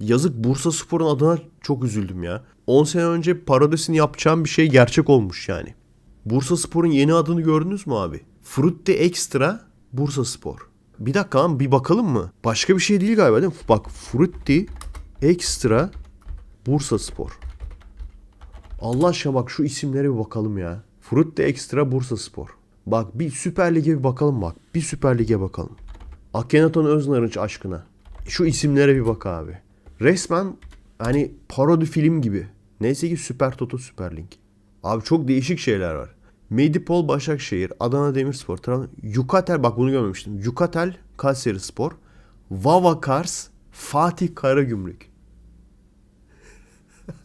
Yazık Bursa Spor'un adına çok üzüldüm ya. 10 sene önce parodisini yapacağım bir şey gerçek olmuş yani. Bursa Spor'un yeni adını gördünüz mü abi? Frutti Extra Bursa Spor. Bir dakika lan bir bakalım mı? Başka bir şey değil galiba değil mi? Bak Frutti Extra Bursa Spor. Allah aşkına bak şu isimlere bir bakalım ya. Frutti Extra Bursa Spor. Bak bir Süper Lig'e bir bakalım bak. Bir Süper Lig'e bakalım. Akhenaton Öznarınç aşkına. Şu isimlere bir bak abi. Resmen hani parodi film gibi. Neyse ki Süper Toto Süper Lig. Abi çok değişik şeyler var. Medipol Başakşehir, Adana Demirspor, Trabzon, Yukatel bak bunu görmemiştim. Yukatel Kayseri Spor, Vava Kars, Fatih Karagümrük.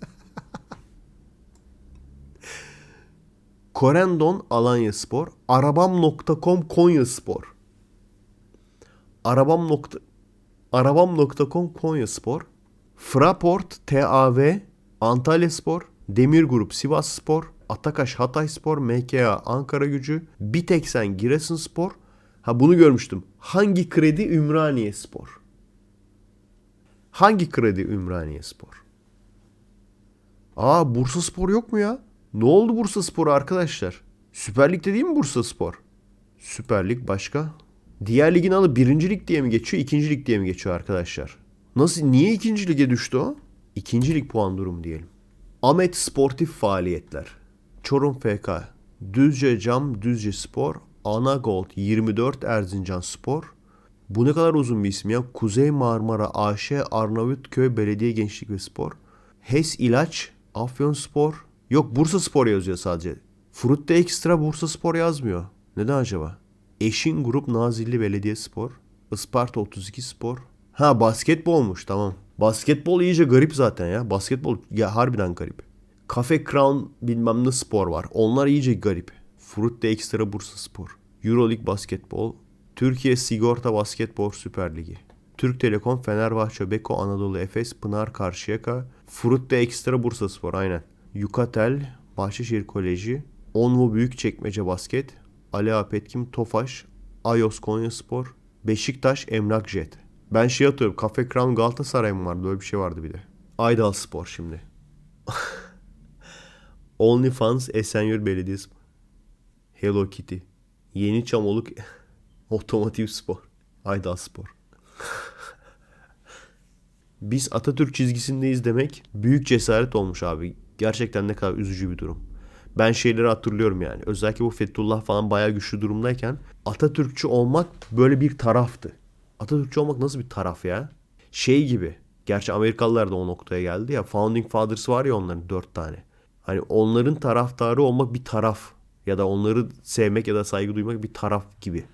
Korendon Alanya Spor, Arabam.com Konya Spor. Arabam. Arabam.com Konya Spor, Fraport TAV Antalya Spor, Demir Grup Sivas Spor, Atakaş Hatay Spor, MKA Ankara Gücü, Biteksen Giresun Spor. Ha bunu görmüştüm. Hangi kredi Ümraniye Spor? Hangi kredi Ümraniye Spor? Aa Bursa Spor yok mu ya? Ne oldu Bursa Spor arkadaşlar? Süper Lig'de değil mi Bursa Spor? Süper Lig başka? Diğer ligin adı birinci lig diye mi geçiyor, ikinci diye mi geçiyor arkadaşlar? Nasıl, niye ikinci lige düştü o? İkinci lig puan durumu diyelim. Ahmet Sportif Faaliyetler. Çorum FK. Düzce Cam Düzce Spor. Ana Gold 24 Erzincan Spor. Bu ne kadar uzun bir isim ya. Kuzey Marmara AŞ Arnavutköy Belediye Gençlik ve Spor. HES İlaç Afyon Spor. Yok Bursa Spor yazıyor sadece. Frutte Ekstra Bursa Spor yazmıyor. Neden acaba? Eşin Grup Nazilli Belediye Spor. Isparta 32 Spor. Ha basketbolmuş tamam. Basketbol iyice garip zaten ya. Basketbol ya harbiden garip. Cafe Crown bilmem ne spor var. Onlar iyice garip. Frutte Ekstra Bursa Spor. Euroleague Basketbol. Türkiye Sigorta Basketbol Süper Ligi. Türk Telekom, Fenerbahçe, Beko, Anadolu Efes, Pınar, Karşıyaka. Frutte Ekstra Bursa Spor aynen. Yukatel, Bahçeşehir Koleji. Onvu Büyükçekmece Basket. Ali Apetkim, Tofaş, Ayos Konya Spor. Beşiktaş, Emlak Jet. Ben şey atıyorum. Cafe Crown Galatasaray mı vardı? Öyle bir şey vardı bir de. Aydal Spor şimdi. OnlyFans Esenyurt Belediyesi. Hello Kitty. Yeni Çamoluk Otomotiv Spor. Aydal Spor. Biz Atatürk çizgisindeyiz demek büyük cesaret olmuş abi. Gerçekten ne kadar üzücü bir durum. Ben şeyleri hatırlıyorum yani. Özellikle bu Fethullah falan bayağı güçlü durumdayken Atatürkçü olmak böyle bir taraftı. Atatürkçü olmak nasıl bir taraf ya? Şey gibi. Gerçi Amerikalılar da o noktaya geldi ya. Founding Fathers var ya onların dört tane. Hani onların taraftarı olmak bir taraf. Ya da onları sevmek ya da saygı duymak bir taraf gibi.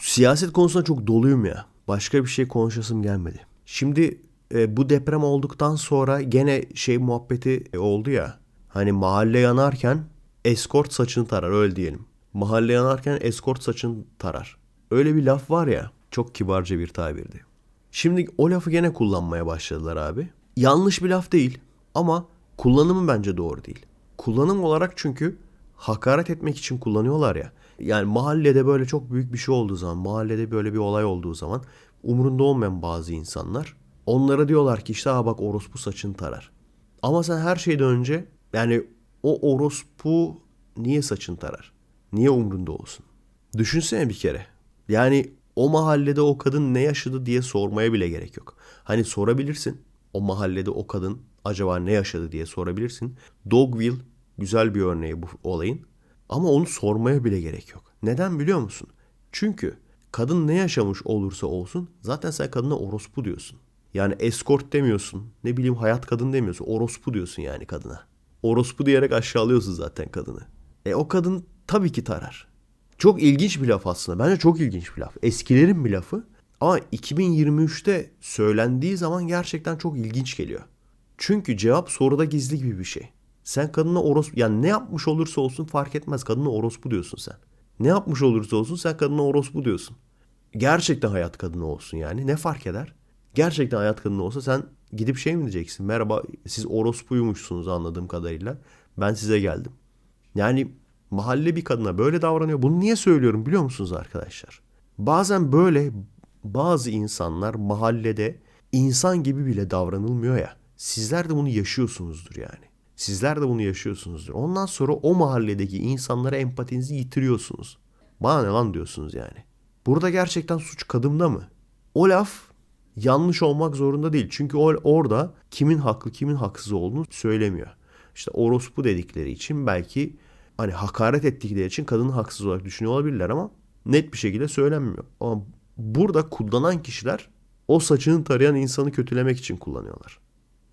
Siyaset konusunda çok doluyum ya. Başka bir şey konuşasım gelmedi. Şimdi e, bu deprem olduktan sonra gene şey muhabbeti e, oldu ya. Hani mahalle yanarken eskort saçını tarar öyle diyelim. Mahalle yanarken eskort saçını tarar. Öyle bir laf var ya çok kibarca bir tabirdi. Şimdi o lafı gene kullanmaya başladılar abi. Yanlış bir laf değil ama kullanımı bence doğru değil. Kullanım olarak çünkü hakaret etmek için kullanıyorlar ya. Yani mahallede böyle çok büyük bir şey olduğu zaman, mahallede böyle bir olay olduğu zaman umurunda olmayan bazı insanlar onlara diyorlar ki işte ha bak orospu saçını tarar. Ama sen her şeyden önce yani o orospu niye saçını tarar? Niye umrunda olsun? Düşünsene bir kere. Yani o mahallede o kadın ne yaşadı diye sormaya bile gerek yok. Hani sorabilirsin. O mahallede o kadın acaba ne yaşadı diye sorabilirsin. Dogville güzel bir örneği bu olayın. Ama onu sormaya bile gerek yok. Neden biliyor musun? Çünkü kadın ne yaşamış olursa olsun zaten sen kadına orospu diyorsun. Yani escort demiyorsun. Ne bileyim hayat kadın demiyorsun. Orospu diyorsun yani kadına. Orospu diyerek aşağılıyorsun zaten kadını. E o kadın tabii ki tarar. Çok ilginç bir laf aslında. Bence çok ilginç bir laf. Eskilerin bir lafı. Ama 2023'te söylendiği zaman gerçekten çok ilginç geliyor. Çünkü cevap soruda gizli gibi bir şey. Sen kadına orospu... Yani ne yapmış olursa olsun fark etmez. Kadına orospu diyorsun sen. Ne yapmış olursa olsun sen kadına orospu diyorsun. Gerçekten hayat kadını olsun yani. Ne fark eder? Gerçekten hayat kadını olsa sen gidip şey mi diyeceksin? Merhaba siz orospuymuşsunuz anladığım kadarıyla. Ben size geldim. Yani mahalle bir kadına böyle davranıyor. Bunu niye söylüyorum biliyor musunuz arkadaşlar? Bazen böyle bazı insanlar mahallede insan gibi bile davranılmıyor ya. Sizler de bunu yaşıyorsunuzdur yani. Sizler de bunu yaşıyorsunuzdur. Ondan sonra o mahalledeki insanlara empatinizi yitiriyorsunuz. Bana ne lan diyorsunuz yani. Burada gerçekten suç kadında mı? O laf yanlış olmak zorunda değil. Çünkü o, orada kimin haklı kimin haksız olduğunu söylemiyor. İşte orospu dedikleri için belki hani hakaret ettikleri için kadını haksız olarak düşünüyor olabilirler ama net bir şekilde söylenmiyor. Ama burada kullanan kişiler o saçını tarayan insanı kötülemek için kullanıyorlar.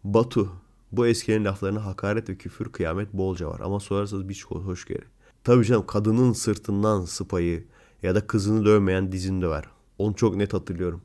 Batu. Bu eskilerin laflarına hakaret ve küfür kıyamet bolca var ama sorarsanız bir hoş geri. Tabii canım kadının sırtından sıpayı ya da kızını dövmeyen dizini döver. Onu çok net hatırlıyorum.